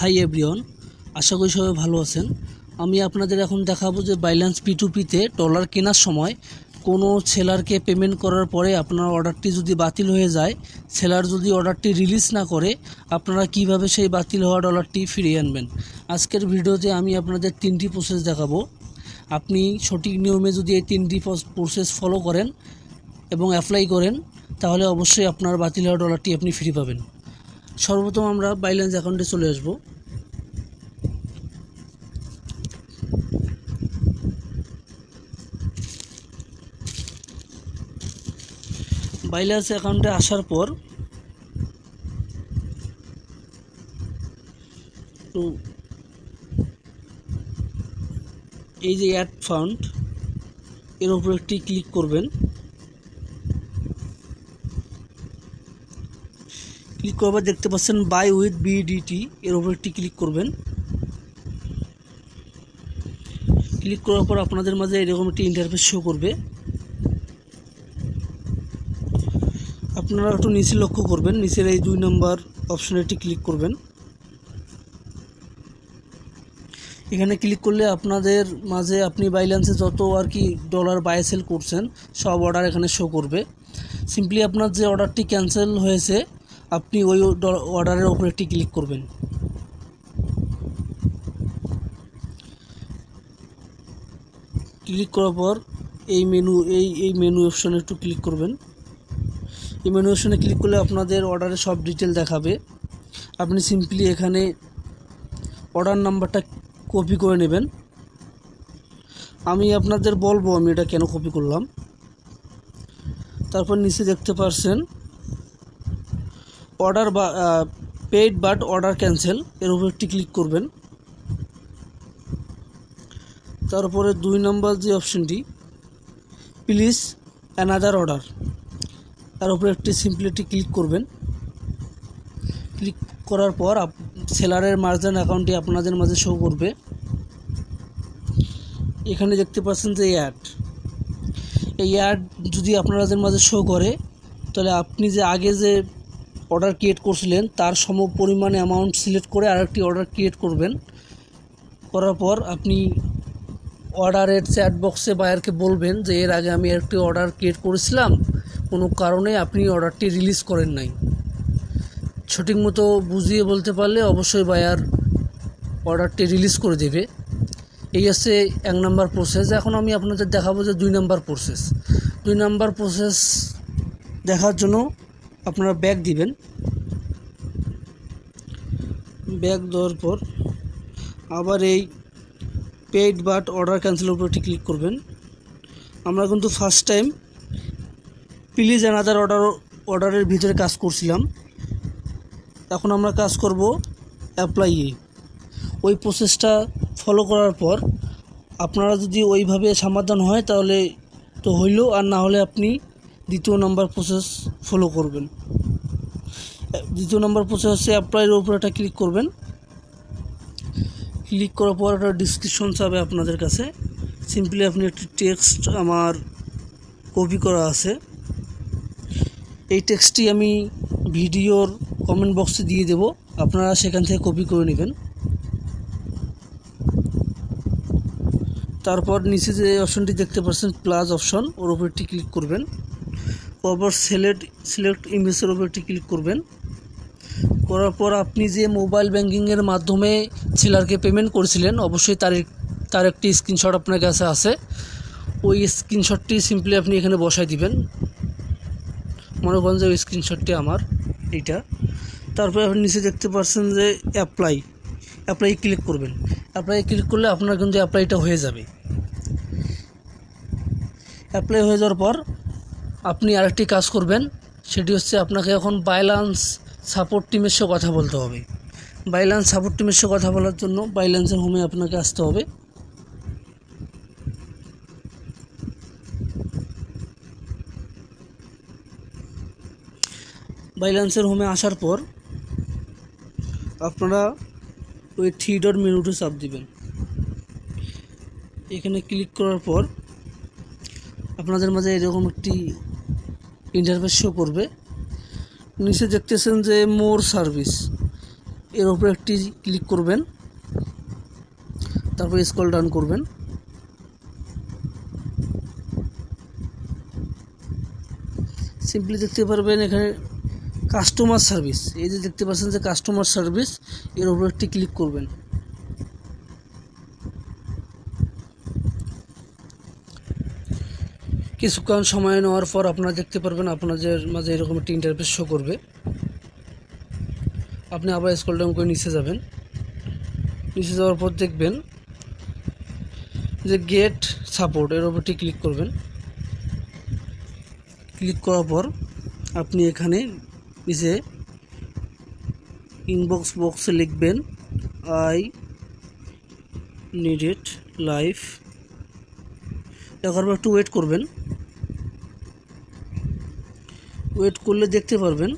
Hi everyone আশা করি সবাই ভালো আছেন। আমি আপনাদের এখন দেখাবো যে বাইল্যান্স পিটুপিতে ডলার কেনার সময় কোনো সেলারকে পেমেন্ট করার পরে আপনার অর্ডারটি যদি বাতিল হয়ে যায় সেলার যদি অর্ডারটি রিলিজ না করে, আপনারা কীভাবে সেই বাতিল হওয়া ডলারটি ফিরিয়ে আনবেন? আজকের ভিডিওতে আমি আপনাদের তিনটি প্রসেস দেখাবো। আপনি সঠিক নিয়মে যদি এই তিনটি প্রসেস ফলো করেন এবং অ্যাপ্লাই করেন, তাহলে অবশ্যই আপনার বাতিল হওয়া ডলারটি আপনি ফ্রি পাবেন। সর্বপ্রথম আমরা বাইল্যান্স অ্যাকাউন্টে চলে আসব। বাইল্যান্স অ্যাকাউন্টে আসার পর এই যে অ্যাড ফান্ড এর উপর একটি ক্লিক করবেন। ক্লিক করবার দেখতে পাচ্ছেন বাই উইথ বিডিটি এর উপর একটি ক্লিক করবেন। ক্লিক করার পর আপনাদের মাঝে এরকম একটি ইন্টারফেস শো করবে। আপনারা একটু নিচে লক্ষ্য করবেন, নিচের এই দুই নম্বর অপশনে একটি ক্লিক করবেন। এখানে ক্লিক করলে আপনাদের মাঝে আপনি বাইল্যান্সে যত আর কি ডলার বাই সেল করছেন, সব অর্ডার এখানে শো করবে। সিম্পলি আপনার যে অর্ডারটি ক্যান্সেল হয়েছে আপনি ওই অর্ডারের ওপর একটি ক্লিক করবেন। ক্লিক করার পর এই মেনু এই এই মেনু অপশনে একটু ক্লিক করবেন। এই মেনু অপশনে ক্লিক করলে আপনাদের অর্ডারের সব ডিটেল দেখাবে। আপনি সিম্পলি এখানে অর্ডার নাম্বারটা কপি করে নেবেন। আমি আপনাদের বলব আমি এটা কেন কপি করলাম। তারপর নিচে দেখতে পারছেন অর্ডার বা পেইড বাট অর্ডার ক্যান্সেল এর উপর একটি ক্লিক করবেন। তারপরে দুই নম্বর যে অপশনটি প্লিজ অ্যানাদার অর্ডার তার উপরে একটি সিম্পলিটি ক্লিক করবেন। ক্লিক করার পর সেলারের মার্জিন অ্যাকাউন্টটি আপনাদের মাঝে শো করবে। এখানে দেখতে পাচ্ছেন যে অ্যাড এই অ্যাড যদি আপনাদের মাঝে শো করে, তাহলে আপনি যে আগে যে অর্ডার ক্রিয়েট করছিলেন, তার সম পরিমাণে অ্যামাউন্ট সিলেক্ট করে আরেকটি অর্ডার ক্রিয়েট করবেন। করার পর আপনি অর্ডারের চ্যাট বক্সে বায়ারকে বলবেন যে, এর আগে আমি একটি অর্ডার ক্রিয়েট করেছিলাম। কোনো কারণে আপনি অর্ডারটি রিলিজ করেন নাই। সঠিক মতো বুঝিয়ে বলতে পারলে অবশ্যই বায়ার অর্ডারটি রিলিজ করে দেবে। এই হচ্ছে এক নাম্বার প্রসেস এখন আমি আপনাদের দেখাবো যে দুই নাম্বার প্রসেস দুই নাম্বার প্রসেস দেখার জন্য আপনারা ব্যাগ দিবেন। ব্যাগ দেওয়ার পর আবার এই পেইড বাট অর্ডার ক্যান্সেলের উপর ক্লিক করবেন। আমরা কিন্তু first time please another order অর্ডারের ভিতরে কাজ করছিলাম। এখন আমরা কাজ করব অ্যাপ্লাইয়ে ওই প্রসেসটা ফলো করার পর আপনারা যদি ওইভাবে সমাধান হয় তাহলে তো হইল, আর না হলে আপনি দ্বিতীয় নাম্বার প্রসেস ফলো করবেন। দ্বিতীয় নাম্বার প্রসেস হচ্ছে অ্যাপ্লাইয়ের উপর একটা ক্লিক করবেন। ক্লিক করার পর একটা ডিসক্রিপশন চাবে আপনাদের কাছে। সিম্পলি আপনি একটি টেক্সট আমার কপি করা আছে। এই টেক্সটটি আমি ভিডিওর কমেন্ট বক্সে দিয়ে দেব। আপনারা সেখান থেকে কপি করে নেবেন। তারপর নিচে যে অপশনটি দেখতে পাচ্ছেন প্লাস অপশন ওর উপর একটি ক্লিক করবেন। তারপর সিলেক্ট সিলেক্ট ইমেজের উপর একটি ক্লিক করবেন। করার পর আপনি যে মোবাইল ব্যাঙ্কিংয়ের মাধ্যমে সেলারকে পেমেন্ট করেছিলেন, অবশ্যই তার তার একটি স্ক্রিনশট আপনার কাছে আছে। ওই স্ক্রিনশটটি সিম্পলি আপনি এখানে বসাই দিবেন। মনে করেন যে ওই স্ক্রিনশটটি আমার, এইটা। তারপরে আপনি নিচে দেখতে পাচ্ছেন যে অ্যাপ্লাই অ্যাপ্লাই ক্লিক করবেন। অ্যাপ্লাই ক্লিক করলে আপনার কিন্তু অ্যাপ্লাইটা হয়ে যাবে। অ্যাপ্লাই হয়ে যাওয়ার পর আপনি আরেকটি কাজ করবেন, সেটি হচ্ছে আপনাকে এখন বাইলান্স সাপোর্ট টিমের সাথে কথা বলতে হবে। বাইলান্স সাপোর্ট টিমের সাথে কথা বলার জন্য বাইলান্সের হোমে আপনাকে আসতে হবে। বাইলান্সের হোমে আসার পর আপনারা ওই থ্রি ডট মেনুতে চাপ দিবেন। এখানে ক্লিক করার পর আপনাদের মাঝে এরকম একটি ইন্টারফেস শো করবে নিচে দেখতেছেন যে মোর সার্ভিস এর উপরে একটি ক্লিক করবেন। তারপর স্কল ডাউন করবেন। সিম্পলি দেখতে পারবেন এখানে কাস্টমার সার্ভিস এই যে দেখতে পাচ্ছেন যে কাস্টমার সার্ভিস এর উপর একটি ক্লিক করবেন। কিছুক্ষণ সময় নেওয়ার পর আপনারা দেখতে পারবেন আপনাদের মাঝে এরকম একটি ইন্টারফেস শো করবে। আপনি আবার স্ক্রল ডাউন করে নিচে যাবেন। নিচে যাওয়ার পর দেখবেন যে গেট সাপোর্ট এর উপরটি ক্লিক করবেন। ক্লিক করার পর আপনি এখানে নিচে ইনবক্স বক্সে লিখবেন আই নিডেড লাইফ লেখার পর একটু ওয়েট করবেন। ওয়েট করলে দেখতে পারবেন।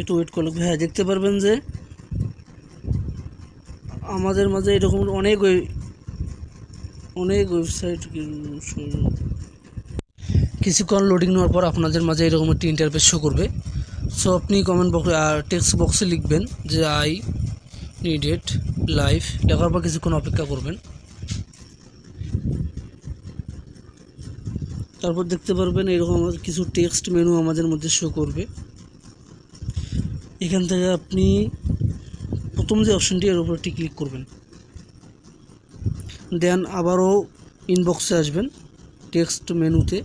একটু ওয়েট করলে হ্যাঁ দেখতে পারবেন যে আমাদের মাঝে এরকম অনেক অনেক ওয়েবসাইট কিছুক্ষণ লোডিং নেওয়ার পর আপনাদের মাঝে এরকম একটি ইন্টারফেস শো করবে। সো আপনি কমেন্ট বক্সে টেক্সট বক্সে লিখবেন যে আই নিডেড লাইফ লেখার পর কিছুক্ষণ অপেক্ষা করবেন। তারপর দেখতে পারবেন এরকম কিছু টেক্সট মেনু আমাদের মধ্যে শো করবে। এখান থেকে আপনি প্রথম যে অপশনটি এর উপর একটি ক্লিক করবেন। দেন আবারও ইনবক্সে আসবেন টেক্সট মেনুতে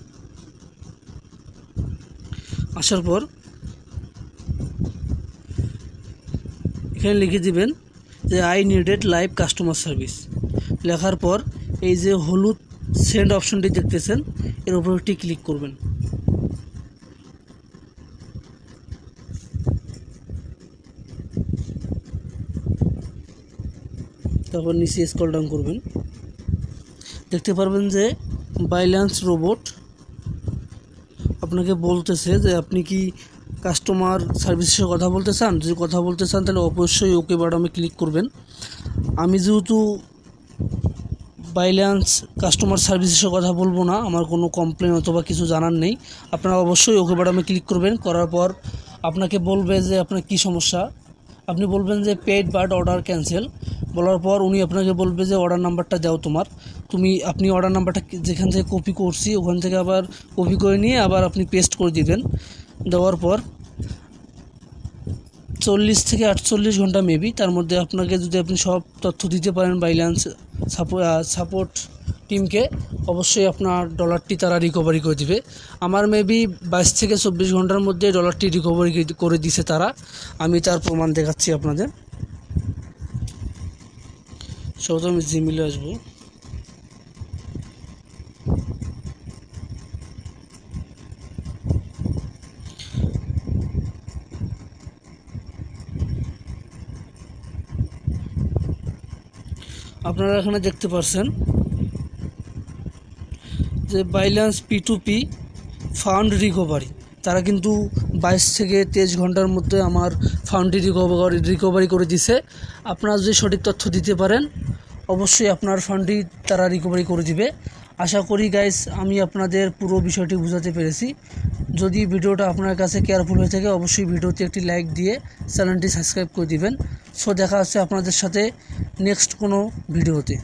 আসার পর এখানে লিখে দিবেন যে I needed live customer service লেখার পর এই যে হলুদ সেন্ড অপশনটি দেখতেছেন, এর উপর একটি ক্লিক করবেন। তারপর নিচে স্কল ডাউন করবেন। দেখতে পারবেন যে বাইল্যান্স রোবট আপনাকে বলতেছে যে আপনি কি কাস্টমার সার্ভিসের কথা বলতে চান, যদি কথা বলতে চান, তাহলে অবশ্যই ওকে বাটনে ক্লিক করবেন। আমি যেহেতু বাইল্যান্স কাস্টমার সার্ভিসের কথা বলব না, আমার কোনো কমপ্লেন অথবা কিছু জানার নেই, আপনারা অবশ্যই ওকে বাটনে ক্লিক করবেন, করার পর আপনাকে বলবে যে আপনার কি সমস্যা। আপনি বলবেন যে পেড বাট অর্ডার ক্যান্সেল বলার পর উনি আপনাকে বলবে যে অর্ডার নাম্বারটা দাও তোমার। তুমি, আপনি অর্ডার নাম্বারটা যেখান থেকে কপি করছি, ওখান থেকে আবার কপি করে নিয়ে আবার আপনি পেস্ট করে দিবেন। দেওয়ার পর চল্লিশ থেকে আটচল্লিশ ঘণ্টা মেবি তার মধ্যে আপনাকে যদি আপনি সব তথ্য দিতে পারেন বাইল্যান্স সাপোর্ট টিমকে অবশ্যই আপনার ডলারটি তারা রিকভারি করে দিবে। আমার মেবি বাইশ থেকে চব্বিশ ঘণ্টার মধ্যে ডলারটি রিকভারি করে দিছে তারা। আমি তার প্রমাণ দেখাচ্ছি আপনাদের। সব আমি জিমিলে আসব। আপনারা এখানে দেখতে পাচ্ছেন যে Binance P two P fund recovery তারা কিন্তু বাইশ থেকে তেইশ ঘণ্টার মধ্যে আমার ফান্ডটি রিকভারি রিকভারি করে দিছে। আপনারা যদি সঠিক তথ্য দিতে পারেন, অবশ্যই আপনার ফান্ডটি তারা রিকভারি করে দিবে। আশা করি গাইস আমি আপনাদের পুরো বিষয়টি বোঝাতে পেরেছি। যদি ভিডিওটা আপনার কাছে কেয়ারফুল হয়ে থাকে, অবশ্যই ভিডিওতে একটি লাইক দিয়ে চ্যানেলটি সাবস্ক্রাইব করে দিবেন। সো দেখা হচ্ছে আপনাদের সাথে নেক্সট কোনো ভিডিওতে।